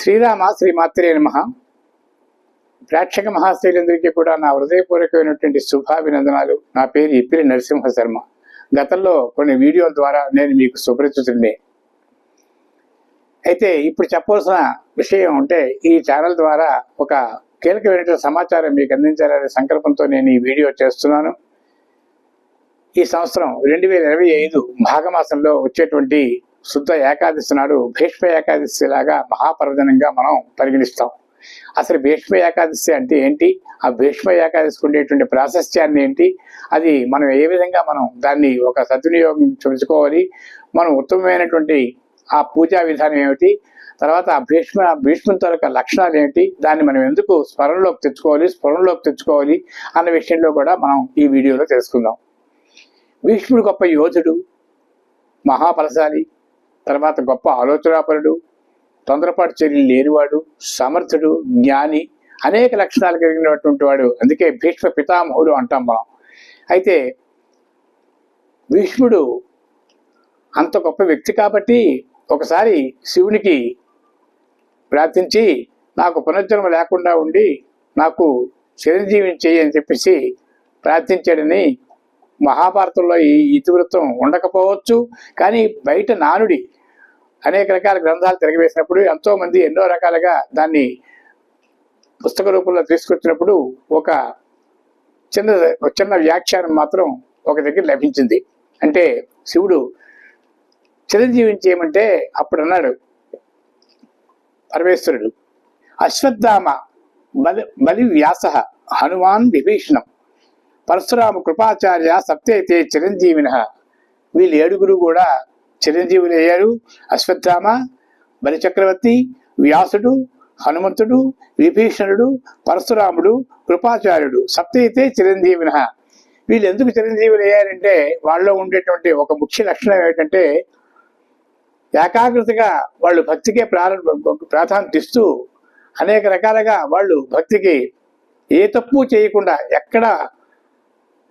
శ్రీరామ శ్రీమాత్రే నమ. ప్రేక్షక మహాశ్రీలందరికీ కూడా నా హృదయపూర్వకమైనటువంటి శుభాభినందనాలు. నా పేరు ఇప్పిరి నరసింహ శర్మ. గతంలో కొన్ని వీడియోల ద్వారా నేను మీకు సుపరిచితుడిని అయితే ఇప్పుడు చెప్పవలసిన విషయం అంటే ఈ ఛానల్ ద్వారా ఒక కీలకమైన సమాచారం మీకు అందించాలనే సంకల్పంతో నేను ఈ వీడియో చేస్తున్నాను. ఈ సంవత్సరం రెండు వేల ఇరవై ఐదు మాఘమాసంలో వచ్చేటువంటి శుద్ధ ఏకాదశి నాడు భీష్మ ఏకాదశి లాగా మహాపర్వదనంగా మనం పరిగణిస్తాం. అసలు భీష్మ ఏకాదశి అంటే ఏంటి? ఆ భీష్మ ఏకాదశికి ఉండేటువంటి ప్రాశస్త్యాన్ని ఏంటి? అది మనం ఏ విధంగా మనం దాన్ని ఒక సద్వినియోగం చూసుకోవాలి మనం ఉత్తమమైనటువంటి ఆ పూజా విధానం ఏమిటి? తర్వాత ఆ భీష్మ భీష్ముని తాలూకా లక్షణాలు ఏంటి? దాన్ని మనం ఎందుకు స్మరణలోకి తెచ్చుకోవాలి? స్మరణలోకి తెచ్చుకోవాలి అన్న విషయంలో కూడా మనం ఈ వీడియోలో తెలుసుకుందాం. భీష్ముడు గొప్ప యోధుడు మహాబలశాలి. తర్వాత గొప్ప ఆలోచనాపరుడు తొందరపాటు చర్యలు లేనివాడు సమర్థుడు జ్ఞాని అనేక లక్షణాలు కలిగినటువంటి వాడు. అందుకే భీష్మ పితామహుడు అంటాం మనం. అయితే భీష్ముడు అంత గొప్ప వ్యక్తి కాబట్టి ఒకసారి శివునికి ప్రార్థించి నాకు పునర్జన్మ లేకుండా ఉండి నాకు చిరంజీవిని చేయి అని చెప్పేసి ప్రార్థించాడని మహాభారతంలో ఈ ఇతివృత్తం ఉండకపోవచ్చు. కానీ బయట నానుడి అనేక రకాల గ్రంథాలు తిరగవేసినప్పుడు ఎంతో మంది ఎన్నో రకాలుగా దాన్ని పుస్తక రూపంలో తీసుకొచ్చినప్పుడు ఒక చిన్న ఒక చిన్న వ్యాఖ్యానం మాత్రం ఒక దగ్గర లభించింది. అంటే శివుడు చిరంజీవిని చేయమంటే అప్పుడు అన్నాడు పరమేశ్వరుడు అశ్వత్థామ బలి బలి వ్యాస హనుమాన్ విభీషణం పరశురామ కృపాచార్య సప్తైతే చిరంజీవిన వీళ్ళు ఏడుగురు కూడా చిరంజీవులు అయ్యారు అశ్వత్థామ బలిచక్రవర్తి వ్యాసుడు హనుమంతుడు విభీషణుడు పరశురాముడు కృపాచార్యుడు. సప్తైతే చిరంజీవిన వీళ్ళు ఎందుకు చిరంజీవులు అయ్యారంటే వాళ్ళలో ఉండేటువంటి ఒక ముఖ్య లక్షణం ఏమిటంటే ఏకాగ్రతగా వాళ్ళు భక్తికే ప్రారంభ ప్రాధాన్యత ఇస్తూ అనేక రకాలుగా వాళ్ళు భక్తికి ఏ తప్పు చేయకుండా ఎక్కడ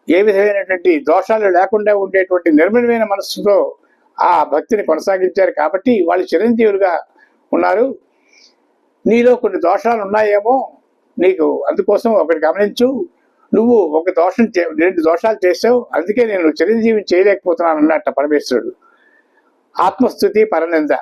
ఏ విధమైనటువంటి దోషాలు లేకుండా ఉండేటువంటి నిర్మలమైన మనస్సుతో ఆ భక్తిని కొనసాగించారు కాబట్టి వాళ్ళు చిరంజీవులుగా ఉన్నారు. నీలో కొన్ని దోషాలు ఉన్నాయేమో నీకు అందుకోసం ఒకటి గమనించు. నువ్వు ఒక దోషం చే రెండు దోషాలు చేసావు అందుకే నేను చిరంజీవిని చేయలేకపోతున్నాను అన్నట్ట పరమేశ్వరుడు. ఆత్మస్థుతి పరనింద.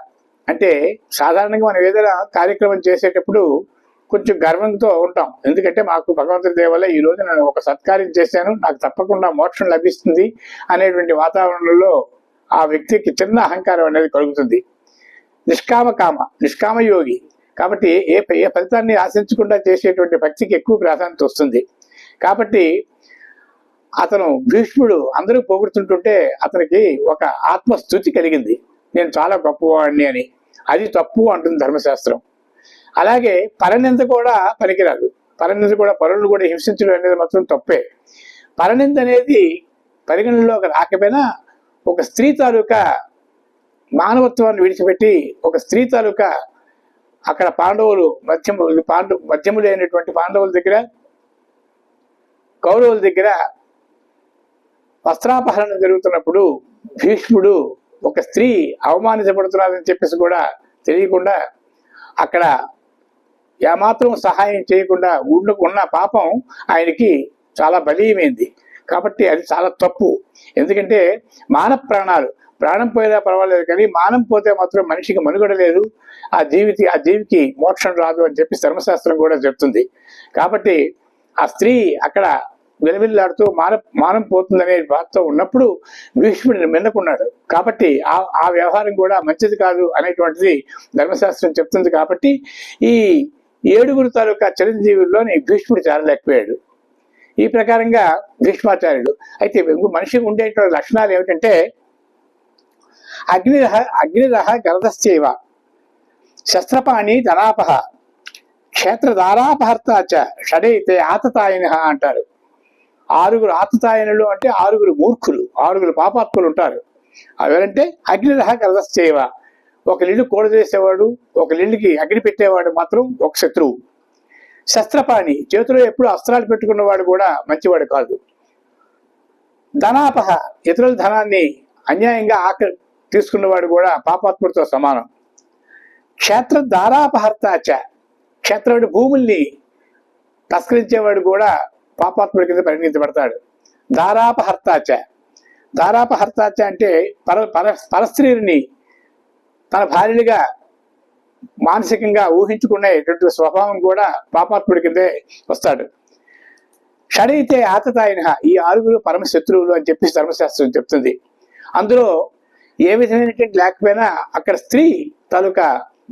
అంటే సాధారణంగా మనం ఏదైనా కార్యక్రమం చేసేటప్పుడు కొంచెం గర్వంతో ఉంటాం. ఎందుకంటే మాకు భగవంతుడి దేవల్ల ఈ రోజు నేను ఒక సత్కార్యం చేశాను. నాకు తప్పకుండా మోక్షం లభిస్తుంది అనేటువంటి వాతావరణంలో ఆ వ్యక్తికి చిన్న అహంకారం అనేది కలుగుతుంది. నిష్కామ కామ నిష్కామ యోగి. కాబట్టి ఏ ఏ ఫలితాన్ని ఆశించకుండా చేసేటువంటి భక్తికి ఎక్కువ ప్రాధాన్యత వస్తుంది. కాబట్టి అతను భీష్ముడు అందరూ పోగొడుతుంటుంటే అతనికి ఒక ఆత్మస్థుతి కలిగింది. నేను చాలా గొప్పవాడిని అని. అది తప్పు అంటుంది ధర్మశాస్త్రం. అలాగే పరనింద కూడా పనికిరాదు. పరనింద కూడా పరులను కూడా హింసించడం అనేది మాత్రం తప్పే. పరనింద అనేది పరిగణనలోకి రాకపోయినా ఒక స్త్రీ తాలూకా మానవత్వాన్ని విడిచిపెట్టి ఒక స్త్రీ తాలూకా అక్కడ పాండవులు మధ్యము పాండు మధ్యములైనటువంటి పాండవుల దగ్గర కౌరవుల దగ్గర వస్త్రాపహరణ జరుగుతున్నప్పుడు భీష్ముడు ఒక స్త్రీ అవమానించబడుతున్నదని చెప్పేసి కూడా తెలియకుండా అక్కడ ఏమాత్రం సహాయం చేయకుండా ఊళ్ళో ఉన్న పాపం ఆయనకి చాలా బలీయమైంది. కాబట్టి అది చాలా తప్పు. ఎందుకంటే మాన ప్రాణాలు ప్రాణం పోయినా పర్వాలేదు కానీ మానం పోతే మాత్రం మనిషికి మనుగడ లేదు ఆ జీవికి ఆ జీవికి మోక్షం రాదు అని చెప్పి ధర్మశాస్త్రం కూడా చెప్తుంది. కాబట్టి ఆ స్త్రీ అక్కడ విలవిల్లాడుతూ మాన మానం పోతుందనే బాధతో ఉన్నప్పుడు భీష్ముడిని మిన్నకున్నాడు కాబట్టి ఆ ఆ వ్యవహారం కూడా మంచిది కాదు అనేటువంటిది ధర్మశాస్త్రం చెప్తుంది కాబట్టి ఈ ఏడుగురు తాలూకా చిరంజీవుల్లోని భీష్ముడు చేరలేకపోయాడు ఈ ప్రకారంగా భీష్మాచార్యుడు అయితే మనిషికి ఉండేటువంటి లక్షణాలు ఏమిటంటే అగ్నిరహ అగ్నిరహ గరదశ్చేవ శస్త్రపాణి ధనాపహ క్షేత్రధారాపహర్త చ షడైతే ఆతతాయన అంటారు. ఆరుగురు ఆతతాయనులు అంటే ఆరుగురు మూర్ఖులు ఆరుగురు పాపాత్ములు ఉంటారు. ఎవరంటే అగ్నిరహ గరదశ్చేవ. ఒక లిల్లు కోడదేసేవాడు ఒక లిల్లుకి అగ్ని పెట్టేవాడు మాత్రం ఒక శత్రువు. శస్త్రపాణి. చేతిలో ఎప్పుడు అస్త్రాలు పెట్టుకున్నవాడు కూడా మంచివాడు కాదు. ధనాపహ ఇతరుల ధనాన్ని అన్యాయంగా ఆక తీసుకున్నవాడు కూడా పాపాత్ముడితో సమానం. క్షేత్ర దారాపహర్తాచ క్షేత్రుడి భూముల్ని తస్కరించేవాడు కూడా పాపాత్ముడి కింద పరిగణించబడతాడు. దారాపహర్తాచ దారాపహర్తాచ అంటే పర పర పరస్త్రీని తన భార్యలుగా మానసికంగా ఊహించుకునేటువంటి స్వభావం కూడా పాపాత్ముడి కిందే వస్తాడు. షడైతే ఆతతాయిన ఈ ఆరుగురు పరమ శత్రువులు అని చెప్పి ధర్మశాస్త్రం చెప్తుంది. అందులో ఏ విధమైనటువంటి లేకపోయినా అక్కడ స్త్రీ తాలూకా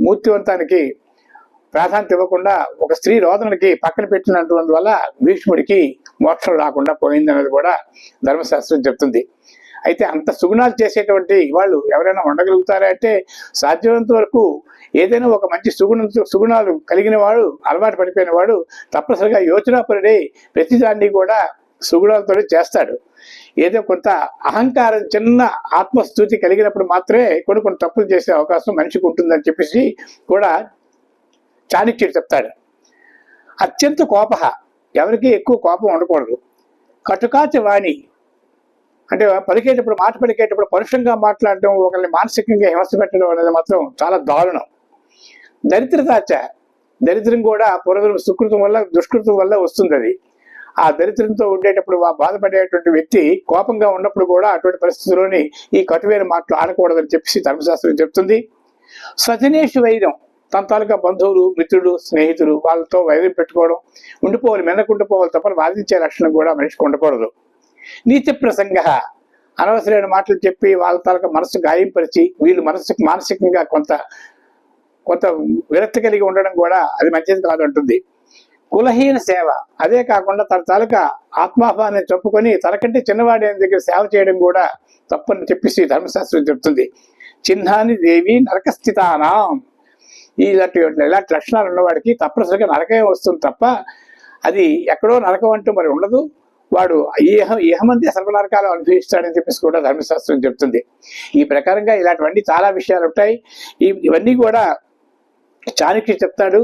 మూర్తివంతానికి ప్రాధాన్యత ఇవ్వకుండా ఒక స్త్రీ రోదనకి పక్కన పెట్టినటువంటి వల్ల భీష్ముడికి మోక్షం రాకుండా పోయిందనేది కూడా ధర్మశాస్త్రం చెప్తుంది. అయితే అంత సుగుణాలు చేసేటువంటి వాళ్ళు ఎవరైనా ఉండగలుగుతారా అంటే సాధ్యమైనంత వరకు ఏదైనా ఒక మంచి సుగుణ సుగుణాలు కలిగిన వాడు అలవాటు పడిపోయిన వాడు తప్పనిసరిగా యోచనాపరుడై ప్రతిదాన్ని కూడా సుగుణాలతో చేస్తాడు. ఏదో కొంత అహంకారం చిన్న ఆత్మస్థుతి కలిగినప్పుడు మాత్రమే కొన్ని కొన్ని తప్పులు చేసే అవకాశం మనిషికి ఉంటుందని చెప్పేసి కూడా చాణక్యుడు చెప్తాడు. అత్యంత కోప ఎవరికి ఎక్కువ కోపం ఉండకూడదు. కటుకాచ వాణి అంటే పలికేటప్పుడు మాట పలికేటప్పుడు పరుషంగా మాట్లాడడం ఒకరిని మానసికంగా హింస పెట్టడం అనేది మాత్రం చాలా దారుణం. దరిద్రతాచ దరిద్రం కూడా పూర్వజన్మ సుకృతం వల్ల దుష్కృతం వల్ల వస్తుంది అది. ఆ దరిద్రంతో ఉండేటప్పుడు బాధపడేటువంటి వ్యక్తి కోపంగా ఉన్నప్పుడు కూడా అటువంటి పరిస్థితుల్లోని ఈ కటువైన మాటలు ఆడకూడదని చెప్పేసి ధర్మశాస్త్రం చెప్తుంది. స్వజనేషు వైరం తన తాలూకా బంధువులు మిత్రులు స్నేహితులు వాళ్ళతో వైరం పెట్టుకోవడం ఉండిపోవాలి మెనకుండిపోవాలి తప్ప వాదించే లక్షణం కూడా మనిషికి ఉండకూడదు. నీతి ప్రసంగ. అనవసరమైన మాటలు చెప్పి వాళ్ళ తాలూకా మనసు గాయంపరిచి వీళ్ళు మనసుకు మానసికంగా కొంత కొంత విరక్తి కలిగి ఉండడం కూడా అది మంచిది కాదు అంటుంది. కులహీన సేవ. అదే కాకుండా తన తాలూకా ఆత్మాభాన్ని చెప్పుకొని తనకంటే చిన్నవాడి దగ్గర సేవ చేయడం కూడా తప్పని చెప్పేసి ధర్మశాస్త్రం చెప్తుంది. చిహ్నాని దేవి నరకస్థితానాం. ఇలాంటి ఇలాంటి లక్షణాలు ఉన్నవాడికి తప్పనిసరిగా నరకమే వస్తుంది తప్ప అది ఎక్కడో నరకం అంటూ మరి ఉండదు. వాడు ఏహం ఏహమంతే సర్వనరకాలు అనుభవిస్తాడని చెప్పేసి కూడా ధర్మశాస్త్రం చెప్తుంది. ఈ ప్రకారంగా ఇలాంటివన్నీ చాలా విషయాలు ఉంటాయి. ఇవన్నీ కూడా చాణక్య చెప్తాడు.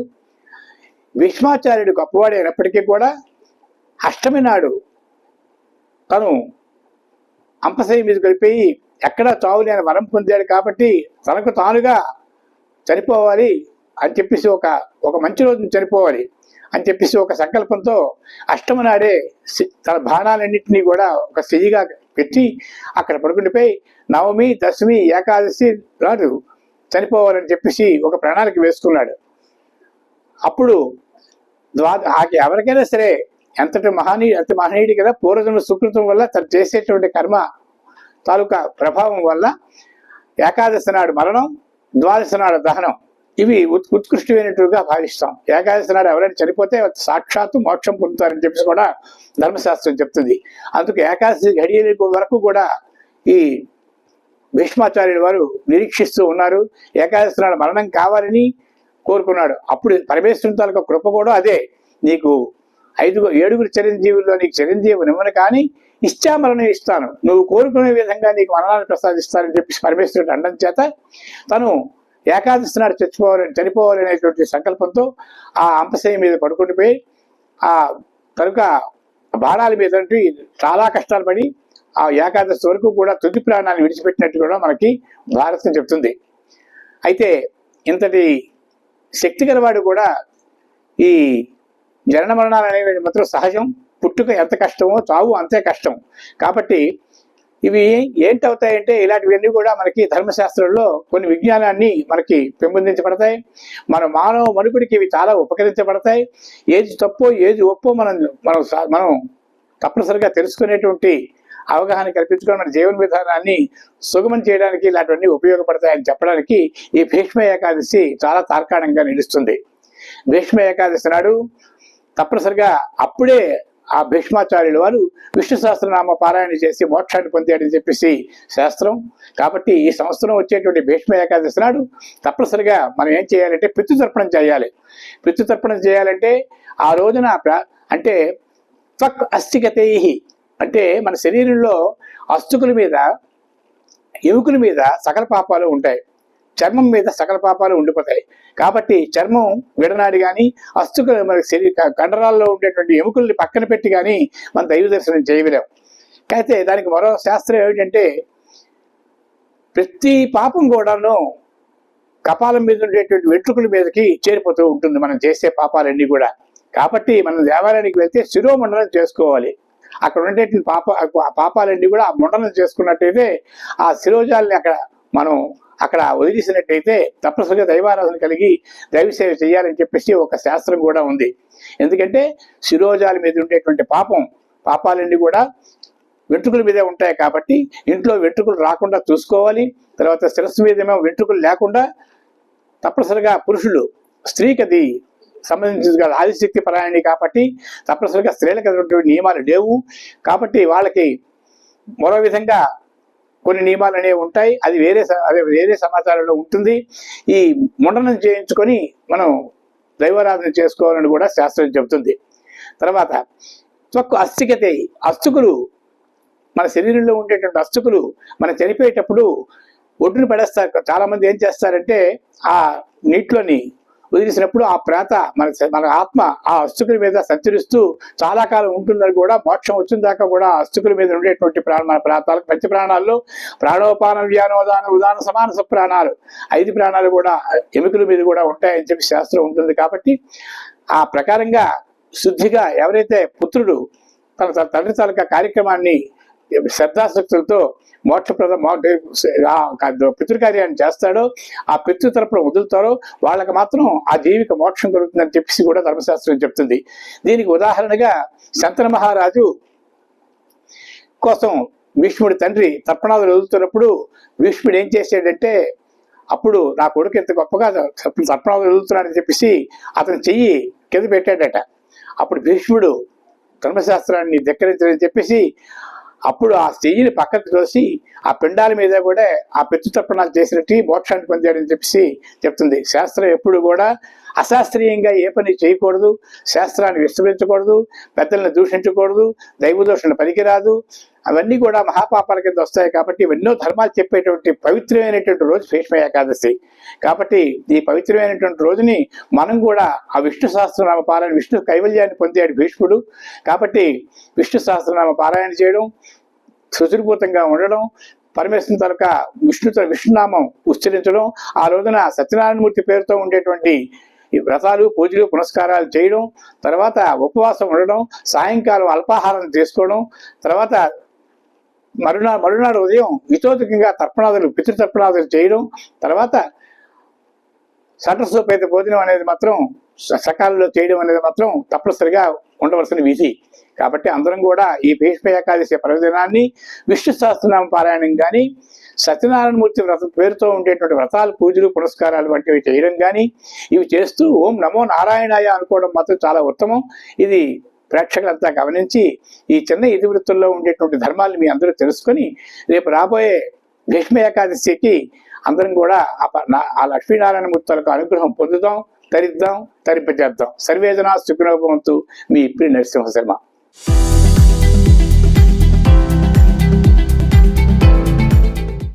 భీష్మాచార్యుడు గొప్పవాడు అయినప్పటికీ కూడా అష్టమి నాడు తను అంపశయ మీద గడిపోయి ఎక్కడా చావు లేని వరం పొందాడు కాబట్టి తనకు తానుగా చనిపోవాలి అని చెప్పేసి ఒక ఒక మంచి రోజున చనిపోవాలి. అని చెప్పేసి ఒక సంకల్పంతో అష్టమ నాడే సి- తన బాణాలన్నింటినీ కూడా ఒక సిజిగా పెట్టి అక్కడ పడుకుండిపోయి నవమి దశమి ఏకాదశి నాడు చనిపోవాలని చెప్పేసి ఒక ప్రణాళిక వేసుకున్నాడు. అప్పుడు ద్వాద ఆ- ఎవరికైనా సరే ఎంతటి మహనీయ ఎంత మహనీయుడి కదా పూర్వజన్మ సుకృతం వల్ల తను చేసేటువంటి కర్మ తాలూకా ప్రభావం వల్ల ఏకాదశి నాడు మరణం ద్వాదశి నాడు దహనం ఇవి ఉత్ ఉత్కృష్టమైనట్టుగా భావిస్తాం. ఏకాదశి నాడు ఎవరైనా చనిపోతే సాక్షాత్తు మోక్షం పొందుతారని చెప్పేసి కూడా ధర్మశాస్త్రం చెప్తుంది. అందుకు ఏకాదశి ఘడియల వరకు కూడా ఈ భీష్మాచార్యుల వారు నిరీక్షిస్తూ ఉన్నారు. ఏకాదశి నాడు మరణం కావాలని కోరుకున్నాడు. అప్పుడు పరమేశ్వరుని తాలూకా కృప కూడా అదే. నీకు ఐదుగు ఏడుగురు చిరంజీవుల్లో నీకు చిరంజీవి నిమ్మను కానీ ఇష్టామరణం ఇస్తాను. నువ్వు కోరుకునే విధంగా నీకు మరణాన్ని ప్రసాదిస్తానని చెప్పి పరమేశ్వరుడు అండం చేత తను ఏకాదశి నాడు చచ్చిపోవాలని చనిపోవాలనేటువంటి సంకల్పంతో ఆ అంపశయ మీద పడుకుండిపోయి ఆ కనుక బాణాల మీద చాలా కష్టాలు పడి ఆ ఏకాదశి వరకు కూడా తుది ప్రాణాన్ని విడిచిపెట్టినట్టు కూడా మనకి భారతం చెప్తుంది. అయితే ఇంతటి శక్తి గలవాడు కూడా ఈ జనన మరణాలు అనేవి మాత్రం సహజం. పుట్టుక ఎంత కష్టమో చావు అంతే కష్టం. కాబట్టి ఇవి ఏంటవుతాయంటే ఇలాంటివన్నీ కూడా మనకి ధర్మశాస్త్రంలో కొన్ని విజ్ఞానాన్ని మనకి పెంపొందించబడతాయి. మన మానవ మనుగుడికి ఇవి చాలా ఉపకరించబడతాయి. ఏది తప్పో ఏది ఒప్పో మనం మనం మనం తప్పనిసరిగా తెలుసుకునేటువంటి అవగాహన కల్పించుకొని మన జీవన విధానాన్ని సుగమం చేయడానికి ఇలాంటివన్నీ ఉపయోగపడతాయని చెప్పడానికి ఈ భీష్మ ఏకాదశి చాలా తార్కాణంగా నిలుస్తుంది. భీష్మ ఏకాదశి నాడు తప్పనిసరిగా అప్పుడే ఆ భీష్మాచార్యుల వారు విష్ణు సహస్రనామ పారాయణ చేసి మోక్షాన్ని పొందాడని చెప్పేసి శాస్త్రం. కాబట్టి ఈ సంవత్సరం వచ్చేటువంటి భీష్మ ఏకాదశి నాడు తప్పనిసరిగా మనం ఏం చేయాలంటే పితృతర్పణం చేయాలి. పితృతర్పణం చేయాలంటే ఆ రోజున ప్ర- అంటే త్వక్ అస్థిగతై అంటే మన శరీరంలో అస్తుకుల మీద ఎముకల మీద సకల పాపాలు ఉంటాయి. చర్మం మీద సకల పాపాలు ఉండిపోతాయి. కాబట్టి చర్మం విడనాడి కానీ అస్తుక మన శరీర కండరాల్లో ఉండేటువంటి ఎముకల్ని పక్కన పెట్టి కానీ మన దైవ దర్శనం చేయలేం. అయితే దానికి మరో శాస్త్రం ఏమిటంటే ప్రతి పాపం కూడాను కపాలం మీద ఉండేటువంటి వెంట్రుకల మీదకి చేరిపోతూ ఉంటుంది మనం చేసే పాపాలన్నీ కూడా. కాబట్టి మనం దేవాలయానికి వెళ్తే శిరోమండలం చేసుకోవాలి. అక్కడ ఉండేటువంటి పాప పాపాలన్నీ కూడా ఆ మండలం చేసుకున్నట్టయితే ఆ శిరోజాలని అక్కడ మనం అక్కడ వదిలేసినట్టయితే తప్పనిసరిగా దైవారాధన కలిగి దైవ సేవ చేయాలని చెప్పేసి ఒక శాస్త్రం కూడా ఉంది. ఎందుకంటే శిరోజాల మీద ఉండేటువంటి పాపం పాపాలన్నీ కూడా వెంట్రుకల మీదే ఉంటాయి కాబట్టి ఇంట్లో వెంట్రుకలు రాకుండా చూసుకోవాలి. తర్వాత శిరస్సు మీద ఏమో వెంట్రుకలు లేకుండా తప్పనిసరిగా పురుషులు స్త్రీకది అది ఆదిశక్తి పరాయణి కాబట్టి తప్పనిసరిగా స్త్రీలకు నియమాలు లేవు. కాబట్టి వాళ్ళకి మరో విధంగా కొన్ని నియమాలు అనేవి ఉంటాయి. అది వేరే స- వేరే సమాచారంలో ఉంటుంది. ఈ ముండనం చేయించుకొని మనం దైవారాధన చేసుకోవాలని కూడా శాస్త్రం చెబుతుంది. తర్వాత త్వక్కు అస్థికతే. అస్తుకులు మన శరీరంలో ఉండేటువంటి అస్తుకులు మనం చనిపోయేటప్పుడు ఒడ్డును పడేస్తారు. చాలామంది ఏం చేస్తారంటే ఆ నీటిలోని వదిలేసినప్పుడు ఆ ప్రేత మన మన ఆత్మ ఆ అస్తుకుల మీద సంచరిస్తూ చాలా కాలం ఉంటుందని కూడా మోక్షం వచ్చిన దాకా కూడా ఆ అస్తుకుల మీద ఉండేటువంటి ప్రాణ మన ప్రాంతాలకు పంచ ప్రాణాల్లో ప్రాణోపాన వ్యానోదాన ఉదాన సమాన ప్రాణాలు ఐదు ప్రాణాలు కూడా ఎముకల మీద కూడా ఉంటాయని చెప్పి శాస్త్రం ఉంటుంది కాబట్టి ఆ ప్రకారంగా శుద్ధిగా ఎవరైతే పుత్రుడు తన తన తండ్రి తాలూకా కార్యక్రమాన్ని శ్రద్ధాశక్తులతో మోక్షప్రద మో- పితృకార్యాన్ని చేస్తాడో ఆ పితృ తరపున వదులుతారో వాళ్ళకి మాత్రం ఆ జీవిక మోక్షం కలుగుతుందని చెప్పేసి కూడా ధర్మశాస్త్రం చెప్తుంది. దీనికి ఉదాహరణగా శంతన మహారాజు కోసం భీష్ముడి తండ్రి తర్పణాలు వదులుతున్నప్పుడు భీష్ముడు ఏం చేశాడంటే అప్పుడు నా కొడుకు ఎంత గొప్పగా తర్పణాలు వదులుతున్నాడని చెప్పేసి అతను చెయ్యి కింద పెట్టాడట. అప్పుడు భీష్ముడు ధర్మశాస్త్రాన్ని ధిక్కరించని చెప్పేసి అప్పుడు ఆ చెయ్యిని పక్కకు తోసి ఆ పిండాల మీద కూడా ఆ పెచ్చు తర్పణాలు చేసినట్టు మోక్షాన్ని పొందాడని చెప్పేసి చెప్తుంది. శాస్త్రం ఎప్పుడు కూడా అశాస్త్రీయంగా ఏ పని చేయకూడదు శాస్త్రాన్ని విస్తరించకూడదు పెద్దలను దూషించకూడదు దైవదూషణ పనికిరాదు. అవన్నీ కూడా మహాపాపాల కింద వస్తాయి కాబట్టి ఎన్నో ధర్మాలు చెప్పేటువంటి పవిత్రమైనటువంటి రోజు భీష్మ ఏకాదశి. కాబట్టి ఈ పవిత్రమైనటువంటి రోజుని మనం కూడా ఆ విష్ణు సహస్రనామ పారాయణ విష్ణు కైవల్యాన్ని పొందాడు భీష్ముడు. కాబట్టి విష్ణు సహస్రనామ పారాయణ చేయడం సుచిరభూతంగా ఉండడం పరమేశ్వరం తరక విష్ణుతో విష్ణునామం ఉచ్చరించడం ఆ రోజున సత్యనారాయణమూర్తి పేరుతో ఉండేటువంటి ఈ వ్రతాలు పూజలు పునస్కారాలు చేయడం తర్వాత ఉపవాసం ఉండడం సాయంకాలం అల్పాహారం తీసుకోవడం తర్వాత మరునాడు మరునాడు ఉదయం వితోతికంగా తర్పణాదులు పితృతర్పణాదులు చేయడం తర్వాత సటస్వపేత భోజనం అనేది మాత్రం సకాలంలో చేయడం అనేది మాత్రం తప్పనిసరిగా ఉండవలసిన విధి. కాబట్టి అందరం కూడా ఈ భీష్మ ఏకాదశి పర్వదినాన్ని విష్ణు సహస్రనామ పారాయణం కానీ సత్యనారాయణమూర్తి వ్రతం పేరుతో ఉండేటువంటి వ్రతాలు పూజలు పురస్కారాలు వంటివి చేయడం కానీ ఇవి చేస్తూ ఓం నమో నారాయణాయ అనుకోవడం మాత్రం చాలా ఉత్తమం. ఇది ప్రేక్షకులంతా గమనించి ఈ చిన్న ఇతివృత్తుల్లో ఉండేటువంటి ధర్మాలు మీ అందరూ తెలుసుకొని రేపు రాబోయే భీష్మ ఏకాదశికి అందరం కూడా ఆ ప- ఆ లక్ష్మీనారాయణ మూర్తులకు అనుగ్రహం పొందుదాం తరిద్దాం తరింపజేద్దాం. సర్వేదనా సుఖనోభవంతు మీ ఇప్పుడు నరసింహ శర్మ